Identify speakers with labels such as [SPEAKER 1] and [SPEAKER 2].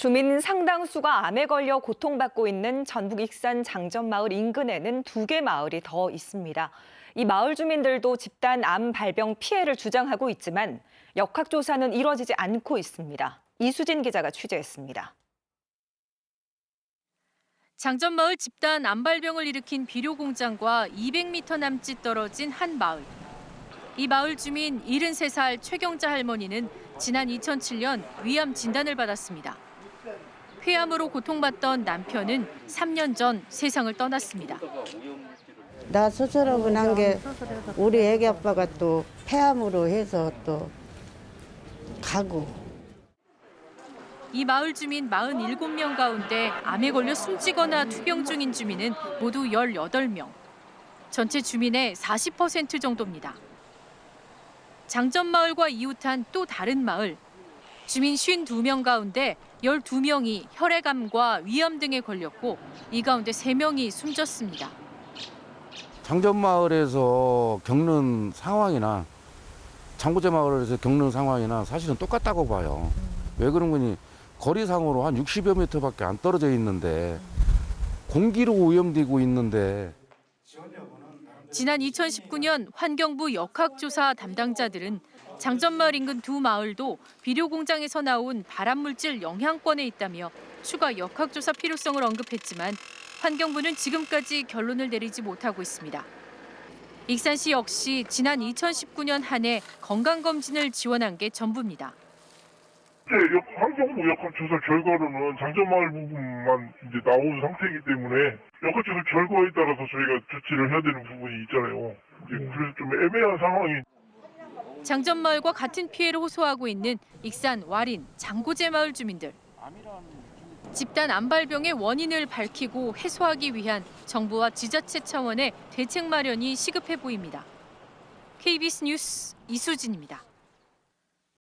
[SPEAKER 1] 주민 상당수가 암에 걸려 고통받고 있는 전북 익산 장전마을 인근에는 두 개 마을이 더 있습니다. 이 마을 주민들도 집단 암 발병 피해를 주장하고 있지만 역학조사는 이뤄지지 않고 있습니다. 이수진 기자가 취재했습니다.
[SPEAKER 2] 장전마을 집단 암발병을 일으킨 비료 공장과 200m 남짓 떨어진 한 마을. 이 마을 주민 73살 최경자 할머니는 지난 2007년 위암 진단을 받았습니다. 폐암으로 고통받던 남편은 3년 전 세상을 떠났습니다.
[SPEAKER 3] 나 수술하고 난게 우리 애기 아빠가 또 폐암으로 해서 또 가고
[SPEAKER 2] 이 마을 주민 47명 가운데 암에 걸려 숨지거나 투병 중인 주민은 모두 18명. 전체 주민의 40% 정도입니다. 장전마을과 이웃한 또 다른 마을. 주민 52명 가운데 12명이 혈액암과 위암 등에 걸렸고 이 가운데 3명이 숨졌습니다.
[SPEAKER 4] 장전마을에서 겪는 상황이나 장구제 마을에서 겪는 상황이나 사실은 똑같다고 봐요. 왜 그런 거니? 거리상으로 한 60여 미터밖에 안 떨어져 있는데 공기로 오염되고 있는데
[SPEAKER 2] 지난 2019년 환경부 역학조사 담당자들은 장전마을 인근 두 마을도 비료 공장에서 나온 발암물질 영향권에 있다며 추가 역학조사 필요성을 언급했지만 환경부는 지금까지 결론을 내리지 못하고 있습니다. 익산시 역시 지난 2019년 한 해 건강검진을 지원한 게 전부입니다.
[SPEAKER 5] 이제 역- 환경부 역학조사 결과로는 장전마을 부분만 이제 나온 상태이기 때문에 역학조사 결과에 따라서 저희가 조치를 해야 되는 부분이 있잖아요. 이제 그래서 좀 애매한 상황이
[SPEAKER 2] 장전마을과 같은 피해를 호소하고 있는 익산, 와린, 장고제 마을 주민들. 집단 암발병의 원인을 밝히고 해소하기 위한 정부와 지자체 차원의 대책 마련이 시급해 보입니다. KBS 뉴스 이수진입니다.